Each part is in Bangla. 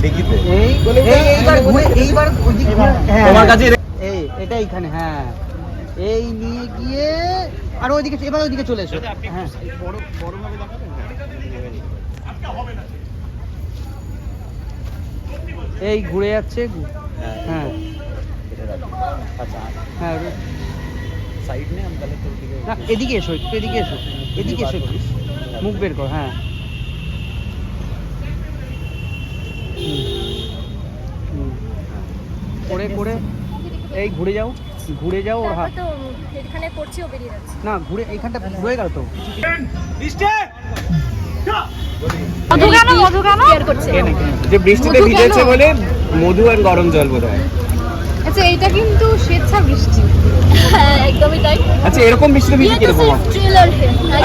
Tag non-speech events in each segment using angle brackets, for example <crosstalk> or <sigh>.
এইবার ঘুরে এইবার ঘুরে হ্যাঁ, তোমার হ্যাঁ। কাছে এই এটা এইখানে হ্যাঁ। এই নিয়ে গিয়ে আর ওইদিকে এবার ওইদিকে চলে এসো। হ্যাঁ। এই ঘুরে যাচ্ছে হ্যাঁ। আচ্ছা হ্যাঁ সাইড নে দিকে না এদিকে এসো একটু এদিকে এসো। এদিকে এসো মুখ বের কর হ্যাঁ। করে করে। এই ঘুরে যাও ঘুরে যাও ওর হাত। এখানে করছি ও বেরিয়ে যাচ্ছে। না ঘুরে এইখানটা ঘুরে গেল তো। যে বৃষ্টিতে ভিজেছে বলে মধু আর গরম জল বোধ হয় আচ্ছা এটা কিন্তু স্বেচ্ছা বৃষ্টি হ্যাঁ আচ্ছা এরকম বৃষ্টিতে ভিজে কীরকম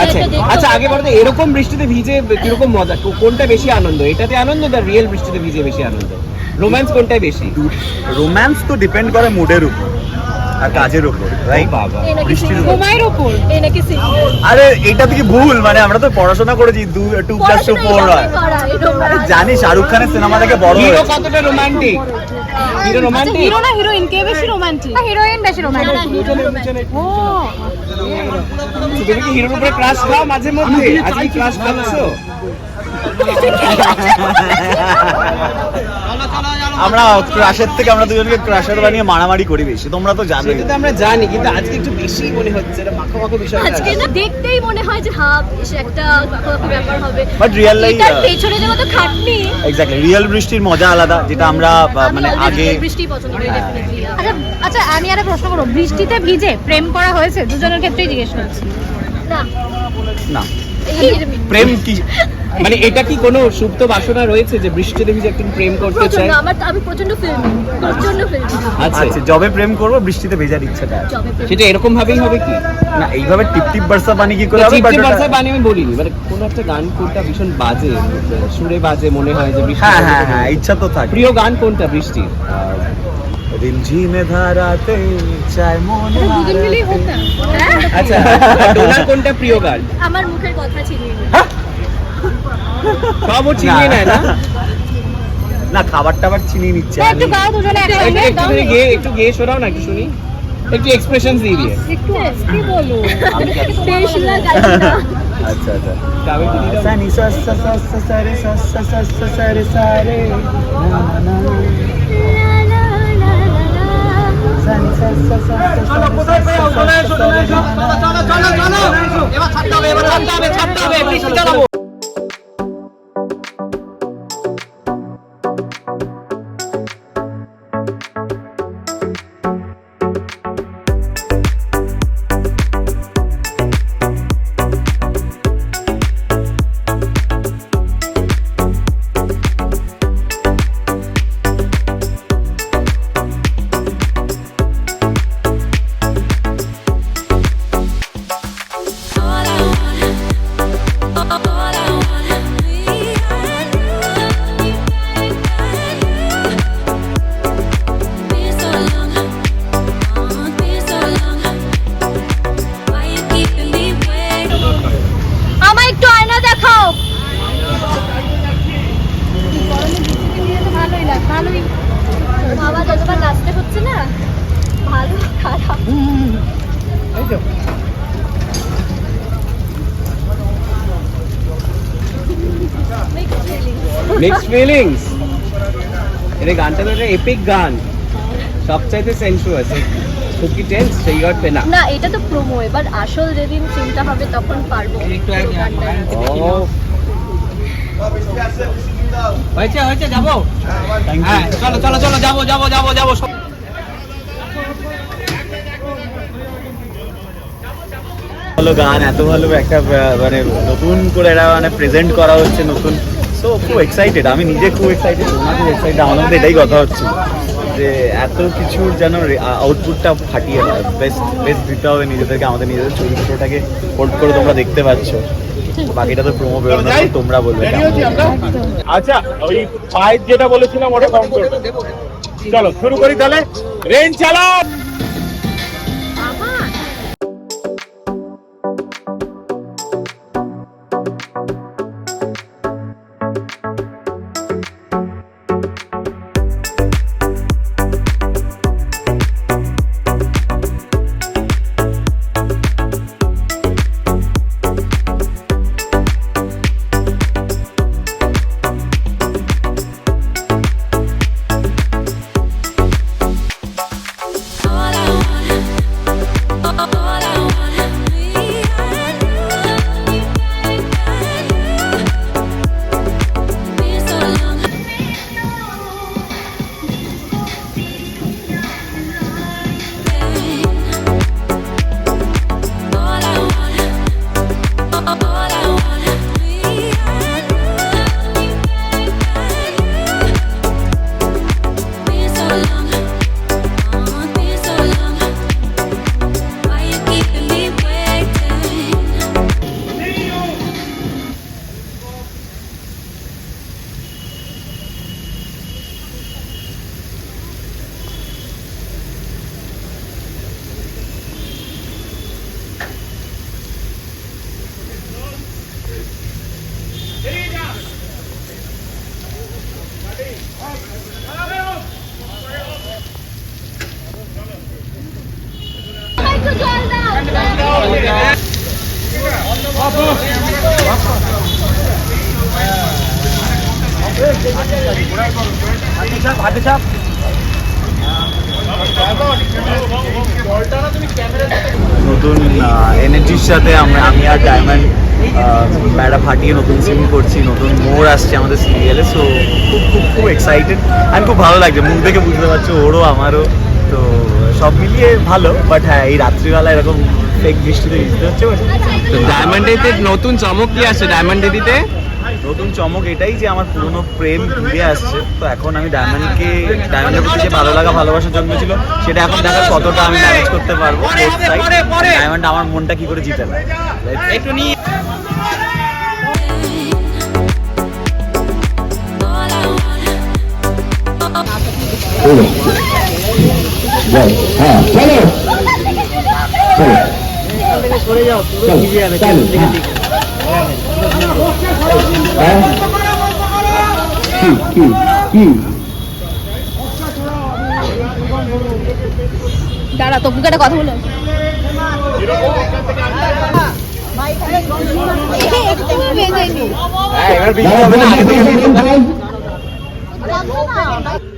আচ্ছা আচ্ছা আগে বলতে এরকম বৃষ্টিতে ভিজে কীরকম মজা? কোনটা বেশি আনন্দ? এটাতে আনন্দ রিয়েল বৃষ্টিতে ভিজে বেশি আনন্দ? রোম্যান্স কোনটাই বেশি? রোম্যান্স তো ডিপেন্ড করে মুডের উপর আর কাজের বাবা। আরে এটা থেকে ভুল? মানে আমরা তো পড়াশোনা করেছি জানি শাহরুখ খানের সিনেমা থেকে বড় কতটা রোমান্টিক হিরো আচ্ছা, রোমান্টিক হিরো না হিরোইন কে বেশি রোমান্টিক হিরোইন বেশি রোমান্টিক ও তুমি কি হিরোর উপরে ক্রাশ খাও মাঝে মধ্যে? আজকে ক্রাশ খাচ্ছো <laughs> <laughs> <laughs> আমরা ক্রাশের থেকে আমরা দুজনকে ক্রাশের বানিয়ে মারামারি করি বেশি তোমরা তো জানো সেটা তো আমরা জানি কিন্তু আজকে একটু বেশি মনে হচ্ছে এটা মাখো মাখো বিষয় আজকে না দেখতেই মনে হয় যে হ্যাঁ বেশ একটা বাঁকাবাঁকি ব্যাপার হবে। Real life, এটার uh, পেছনে যে কত খাটনি। এক্স্যাক্টলি রিয়েল বৃষ্টির মজা আলাদা যেটা আমরা মানে আগে বৃষ্টি পছন্দ করি হ্যাঁ। ডেফিনেটলি আচ্ছা আচ্ছা আমি একটা প্রশ্ন করব। বৃষ্টিতে ভিজে প্রেম করা হয়েছে? দুজনের ক্ষেত্রেই জিজ্ঞেস করছি। না। না। প্রেম কি? মানে এটা কি কোনো সুপ্ত বাসনা রয়েছে যে বৃষ্টিতে ভিজে একদিন প্রেম করতে প্রচণ্ড আমার আমি প্রচণ্ড ফিল্মি প্রচণ্ড ফিল্মি আচ্ছা। আচ্ছা জবে প্রেম করব বৃষ্টিতে ভেজার ইচ্ছাটা আছে। সেটা এরকম ভাবেই হবে কি? না এইভাবে টিপ টিপ বার্সা পানি কি করে হবে? চিপচিপ but ওটা- ভাষায় আমি বলিনি মানে কোন একটা গান কোনটা ভীষণ বাজে সুরে বাজে মনে হয় যে বৃষ্টি হ্যাঁ হ্যাঁ হ্যাঁ ইচ্ছা তো থাকে। প্রিয় গান কোনটা বৃষ্টির? রিমঝিমে ধারাতে চায় মনে হ্যাঁ? আচ্ছা ডোনার কোনটা প্রিয় গান আমার মুখের কথা নিল। সব চিনিয়ে নেয় না না খাবার টাবার চিনিয়ে নিচ্ছে একটু গাও দুজনে একটু একসঙ্গে একটু গিয়ে একটু গিয়ে শোনাও না একটু শুনি একটু এক্সপ্রেশন দিয়ে দিয়ে একটু আস্তে বলো আচ্ছা আচ্ছা কাবে দিদি দাও। সানি সা সা সা সা সা রে সা সা সা সা সা রে সা রে না না এবার চালাবো। এই তো। মিক্সড ফিলিংস এটা গানটা তো একটা এপিক গান। সবচাইতে সেন্সুয়াস খুব কি টেন্স সেই অর্থে না না এটা তো প্রোমো এবার আসল যেদিন চিন্তা হবে তখন পারব। একটু আগে- গানটা নাচতে। ও। হয়েছে হয়েছে যাব। হ্যাঁ চলো চলো চলো যাব যাব যাব যাব ভালো গান এত ভালো একটা মানে নতুন করে এটা মানে প্রেজেন্ট করা হচ্ছে নতুন। সো খুব এক্সাইটেড আমি নিজে খুব এক্সাইটেড তোমরা খুব এক্সাইটেড আমার মধ্যে এটাই কথা হচ্ছে। যে এত কিছুর যেন আউটপুটটা ফাটিয়ে বেস্ট বেস্ট দিতে হবে নিজেদেরকে আমাদের নিজেদের চরিত্রটাকে হোল্ড করে তোমরা দেখতে পাচ্ছ। বাকিটা তো প্রোমো বেরোনো তোমরা বলবে আচ্ছা ওই পাইপ যেটা বলেছিলাম ওটা কাউন্ট করবে চলো শুরু করি তাহলে। রেঞ্জ চালাও! নতুন এনার্জির সাথে আমরা আমি আর ডায়মন্ড ম্যাডা ফাটিয়ে নতুন সিন করছি, নতুন মোড় আসছে আমাদের সিরিয়ালে সো খুব খুব খুব এক্সাইটেড আমি খুব ভালো লাগছে, মুখ দেখে বুঝতে পারছ, ওরও আমারও। তো সব মিলিয়ে ভালো বাট হ্যাঁ এই রাত্রিবেলা এরকম ফেক বৃষ্টিতে ভিজতে হচ্ছে তো ডায়মন্ড ডেতে নতুন চমক কি আছে ডায়মন্ড ডেতে নতুন চমক এটাই যে আমার পুরনো প্রেম ফিরে আসছে। তো এখন আমি ডায়মন্ডকে ডায়মন্ডের প্রতি যে ভালো লাগা ভালোবাসা জন্মেছিল সেটা এখন দেখার কতটা আমি ম্যানেজ করতে পারব ডায়মন্ড আমার মনটা কি করে জিতে see. একটু নিয়ে। দাঁড়া তপুকে একটা কথা বলে একটু বেঁধে নি হ্যাঁ। হবে না আগে থেকে বৃষ্টি হবে। All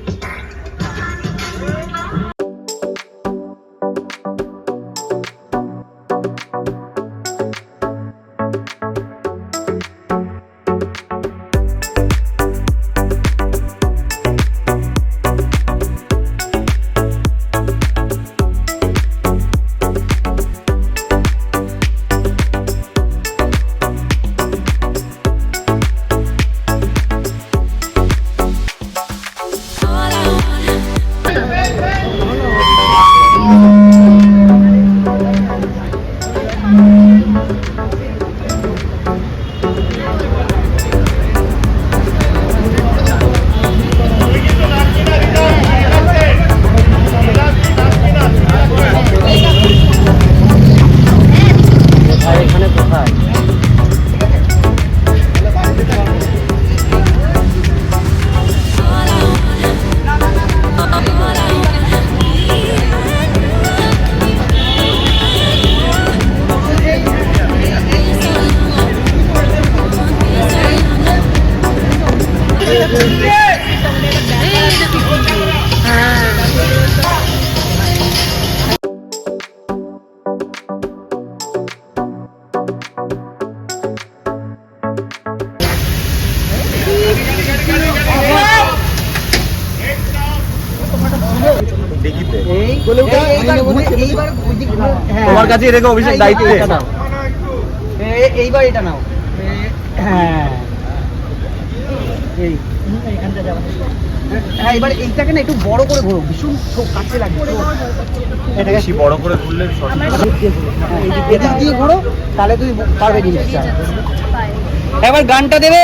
তোমার কাছে রেখে অভিষেক দায়িত্বে। নাও। এ- এইবার এটা নাও হ্যাঁ এই হ্যাঁ এবার এইটাকে না একটু বড় করে ঘোরো ভীষণ কাছে লাগবে এটাকে বেশি বড় করে ঘুরলে হ্যাঁ, এদিক দিয়ে ঘোরো তাহলে তুমি পারবে জিনিসটা এবার গানটা দেবে